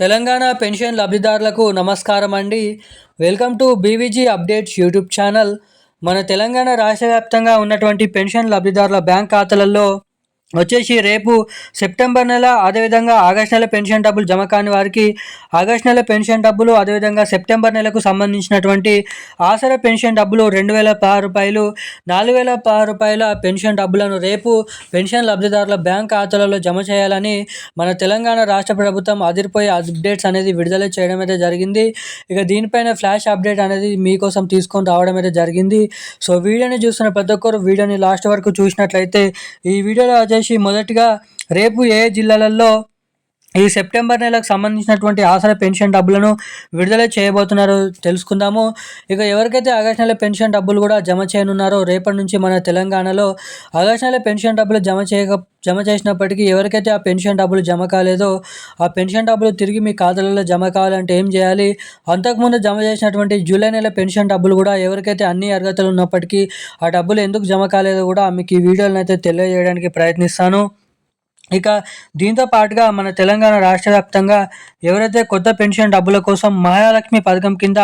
Telangana pension లబ్ధిదారులకు నమస్కారం అండి. Welcome to BVG updates YouTube channel. మన తెలంగాణ రాష్ట్ర వ్యాప్తంగా ఉన్నటువంటి పెన్షన్ లబ్ధిదారుల బ్యాంక్ ఖాతాలలో వచ్చేసి రేపు సెప్టెంబర్ నెల అదేవిధంగా ఆగస్ట్ నెల పెన్షన్ డబ్బులు జమ కాని వారికి ఆగస్ట్ నెల పెన్షన్ డబ్బులు అదేవిధంగా సెప్టెంబర్ నెలకు సంబంధించినటువంటి ఆసర పెన్షన్ డబ్బులు రెండు వేల పది రూపాయలు నాలుగు వేల పది రూపాయల పెన్షన్ డబ్బులను రేపు పెన్షన్ లబ్ధిదారుల బ్యాంక్ ఖాతాలలో జమ చేయాలని మన తెలంగాణ రాష్ట్ర ప్రభుత్వం అదిరిపోయే అప్డేట్స్ అనేది విడుదల చేయడం అయితే జరిగింది. ఇక దీనిపైన ఫ్లాష్ అప్డేట్ అనేది మీకోసం తీసుకొని రావడం అయితే జరిగింది. సో వీడియోని చూస్తున్న ప్రతి ఒక్కరు వీడియోని లాస్ట్ వరకు చూసినట్లయితే ఈ వీడియోలో వచ్చేసి మొదటిగా రేపు ఏ జిల్లాలలో ఈ సెప్టెంబర్ నెలకు సంబంధించినటువంటి ఆసరా పెన్షన్ డబ్బులను విడుదల చేయబోతున్నారో తెలుసుకుందాము. ఇక ఎవరికైతే ఆగస్ట్ నెల పెన్షన్ డబ్బులు కూడా జమ చేయనున్నారో రేపటి నుంచి మన తెలంగాణలో ఆగస్ట్ నెల పెన్షన్ డబ్బులు జమ చేయక జమ చేసినప్పటికీ ఎవరికైతే ఆ పెన్షన్ డబ్బులు జమ కాలేదో ఆ పెన్షన్ డబ్బులు తిరిగి మీ ఖాతాలలో జమ కావాలంటే ఏం చేయాలి? అంతకుముందు జమ చేసినటువంటి జూలై నెల పెన్షన్ డబ్బులు కూడా ఎవరికైతే అన్ని అర్హతలు ఉన్నప్పటికీ ఆ డబ్బులు ఎందుకు జమ కాలేదో కూడా మీకు ఈ వీడియోలను అయితే తెలియజేయడానికి ప్రయత్నిస్తాను. ఇక దీంతో పాటుగా మన తెలంగాణ రాష్ట్ర వ్యాప్తంగా ఎవరైతే కొత్త పెన్షన్ డబ్బుల కోసం మహాలక్ష్మి పథకం కింద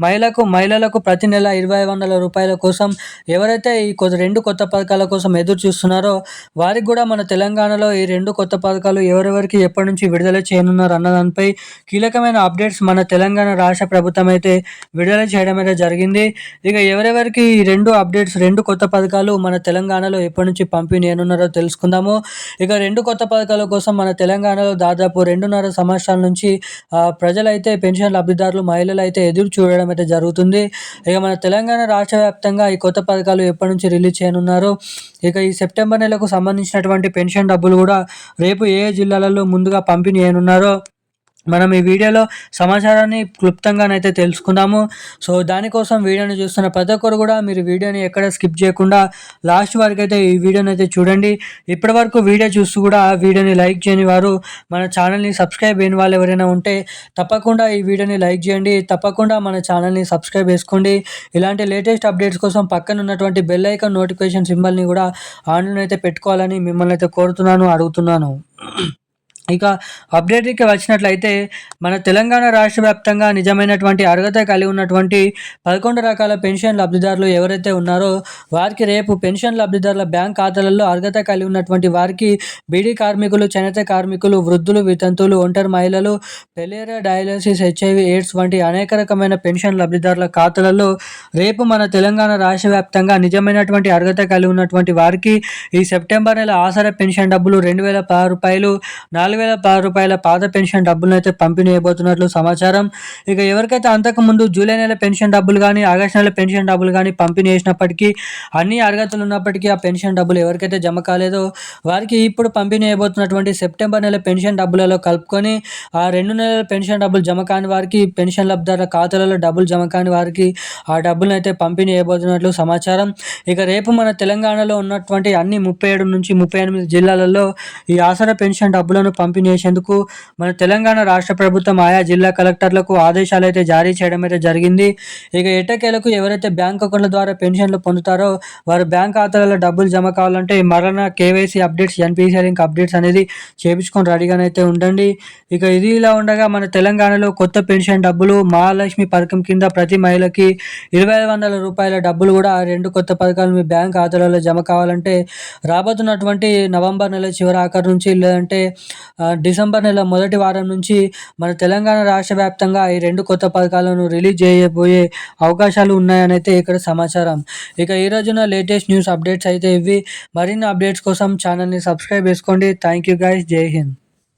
మహిళలకు మహిళలకు ప్రతి నెల ఇరవై వందల రూపాయల కోసం ఎవరైతే ఈ కొత్త రెండు కొత్త పథకాల కోసం ఎదురు చూస్తున్నారో వారికి కూడా మన తెలంగాణలో ఈ రెండు కొత్త పథకాలు ఎవరెవరికి ఎప్పటి నుంచి విడుదల చేయనున్నారు అన్న దానిపై కీలకమైన అప్డేట్స్ మన తెలంగాణ రాష్ట్ర ప్రభుత్వం అయితే విడుదల చేయడం అయితే జరిగింది. ఇక ఎవరెవరికి ఈ రెండు అప్డేట్స్ రెండు కొత్త పథకాలు మన తెలంగాణలో ఎప్పటి నుంచి పంపిణీ చేయనున్నారో తెలుసుకుందాము. ఇక రెండు కొత్త పథకాల కోసం మన తెలంగాణలో దాదాపు రెండున్నర సంవత్సరాల నుంచి ప్రజలైతే పెన్షన్ లబ్ధిదారులు మహిళలు అయితే ఎదురు చూడడం అయితే జరుగుతుంది. ఇక మన తెలంగాణ రాష్ట్ర వ్యాప్తంగా ఈ కొత్త పథకాలు ఎప్పటి నుంచి రిలీజ్ చేయనున్నారు? ఇక ఈ సెప్టెంబర్ నెలకు సంబంధించినటువంటి పెన్షన్ డబ్బులు కూడా రేపు ఏ జిల్లాలలో ముందుగా పంపిణీ చేయనున్నారో మనం ఈ వీడియోలో సమాచారాన్ని క్లుప్తంగానైతే తెలుసుకుందాము. సో దానికోసం వీడియోని చూస్తున్న ప్రతి ఒక్కరు కూడా మీరు వీడియోని ఎక్కడ స్కిప్ చేయకుండా లాస్ట్ వరకు అయితే ఈ వీడియోని అయితే చూడండి. ఇప్పటి వరకు వీడియో చూస్తూ కూడా వీడియోని లైక్ చేయని వారు మన ఛానల్ని సబ్స్క్రైబ్ అయిన వాళ్ళు ఎవరైనా ఉంటే తప్పకుండా ఈ వీడియోని లైక్ చేయండి. తప్పకుండా మన ఛానల్ని సబ్స్క్రైబ్ చేసుకోండి. ఇలాంటి లేటెస్ట్ అప్డేట్స్ కోసం పక్కన ఉన్నటువంటి బెల్ ఐకాన్ నోటిఫికేషన్ సింబల్ని కూడా ఆన్లైన్ అయితే పెట్టుకోవాలని మిమ్మల్ని అయితే కోరుతున్నాను అడుగుతున్నాను. ఇక అప్డేట్కి వచ్చినట్లయితే మన తెలంగాణ రాష్ట్ర వ్యాప్తంగా నిజమైనటువంటి అర్హత కలిగి ఉన్నటువంటి పదకొండు రకాల పెన్షన్ లబ్ధిదారులు ఎవరైతే ఉన్నారో వారికి రేపు పెన్షన్ లబ్ధిదారుల బ్యాంక్ ఖాతాలలో అర్హత కలిగి ఉన్నటువంటి వారికి బీడీ కార్మికులు చేనేత కార్మికులు వృద్ధులు వితంతువులు ఒంటరి మహిళలు పెలేరియా డయాలసిస్ హెచ్ఐవి ఎయిడ్స్ వంటి అనేక రకమైన పెన్షన్ లబ్ధిదారుల ఖాతాలలో రేపు మన తెలంగాణ రాష్ట్ర వ్యాప్తంగా నిజమైనటువంటి అర్హత కలిగి ఉన్నటువంటి వారికి ఈ సెప్టెంబర్ నెల ఆసరా పెన్షన్ డబ్బులు రెండు వేల పది రూపాయలు నాలుగు వేల రూపాయల పాత పెన్షన్ డబ్బులను అయితే పంపిణీ అయిపోతున్నట్లు సమాచారం. ఇక ఎవరికైతే అంతకుముందు జూలై నెల పెన్షన్ డబ్బులు కానీ ఆగస్ట్ నెల పెన్షన్ డబ్బులు కానీ పంపిణీ చేసినప్పటికీ అన్ని అర్హతలు ఉన్నప్పటికీ ఆ పెన్షన్ డబ్బులు ఎవరికైతే జమ కాలేదో వారికి ఇప్పుడు పంపిణీ అయిపోతున్నటువంటి సెప్టెంబర్ నెల పెన్షన్ డబ్బులలో కలుపుకొని ఆ రెండు నెలల పెన్షన్ డబ్బులు జమ కాని వారికి పెన్షన్ లబ్ధార ఖాతాలలో డబ్బులు జమ కాని వారికి ఆ డబ్బులను అయితే పంపిణీ అయిపోతున్నట్లు సమాచారం. ఇక రేపు మన తెలంగాణలో ఉన్నటువంటి అన్ని ముప్పై ఏడు నుంచి ముప్పై ఎనిమిది జిల్లాలలో ఈ ఆసరా పెన్షన్ డబ్బులను పంపిణీ చేసేందుకు మన తెలంగాణ రాష్ట్ర ప్రభుత్వం ఆయా జిల్లా కలెక్టర్లకు ఆదేశాలు అయితే జారీ చేయడం అయితే జరిగింది. ఇక ఎటకేలకు ఎవరైతే బ్యాంక్ అకౌంట్ల ద్వారా పెన్షన్లు పొందుతారో వారు బ్యాంక్ ఖాతాలలో డబ్బులు జమ కావాలంటే మరణ KYC updates NPC link updates అనేది చేపించుకొని రెడీగానైతే ఉండండి. ఇక ఇది ఇలా ఉండగా మన తెలంగాణలో కొత్త పెన్షన్ డబ్బులు మహాలక్ష్మి పథకం కింద ప్రతి మహిళకి ఇరవై వందల రూపాయల డబ్బులు కూడా రెండు కొత్త పథకాలు మీ బ్యాంక్ ఖాతాలలో జమ కావాలంటే రాబోతున్నటువంటి నవంబర్ నెల చివరి ఆఖరి నుంచి లేదంటే డిసెంబర్ నెల మొదటి వారం నుంచి మన తెలంగాణ రాష్ట్ర వ్యాప్తంగా ఈ రెండు కొత్త పథకాలను రిలీజ్ చేయబోయే అవకాశాలు ఉన్నాయని అయితే ఇక్కడ సమాచారం. ఇక ఈ రోజున లేటెస్ట్ న్యూస్ అప్డేట్స్ అయితే ఇవి. మరిన్ని అప్డేట్స్ కోసం ఛానల్ని సబ్స్క్రైబ్ చేసుకోండి. Thank you guys. జై హింద్.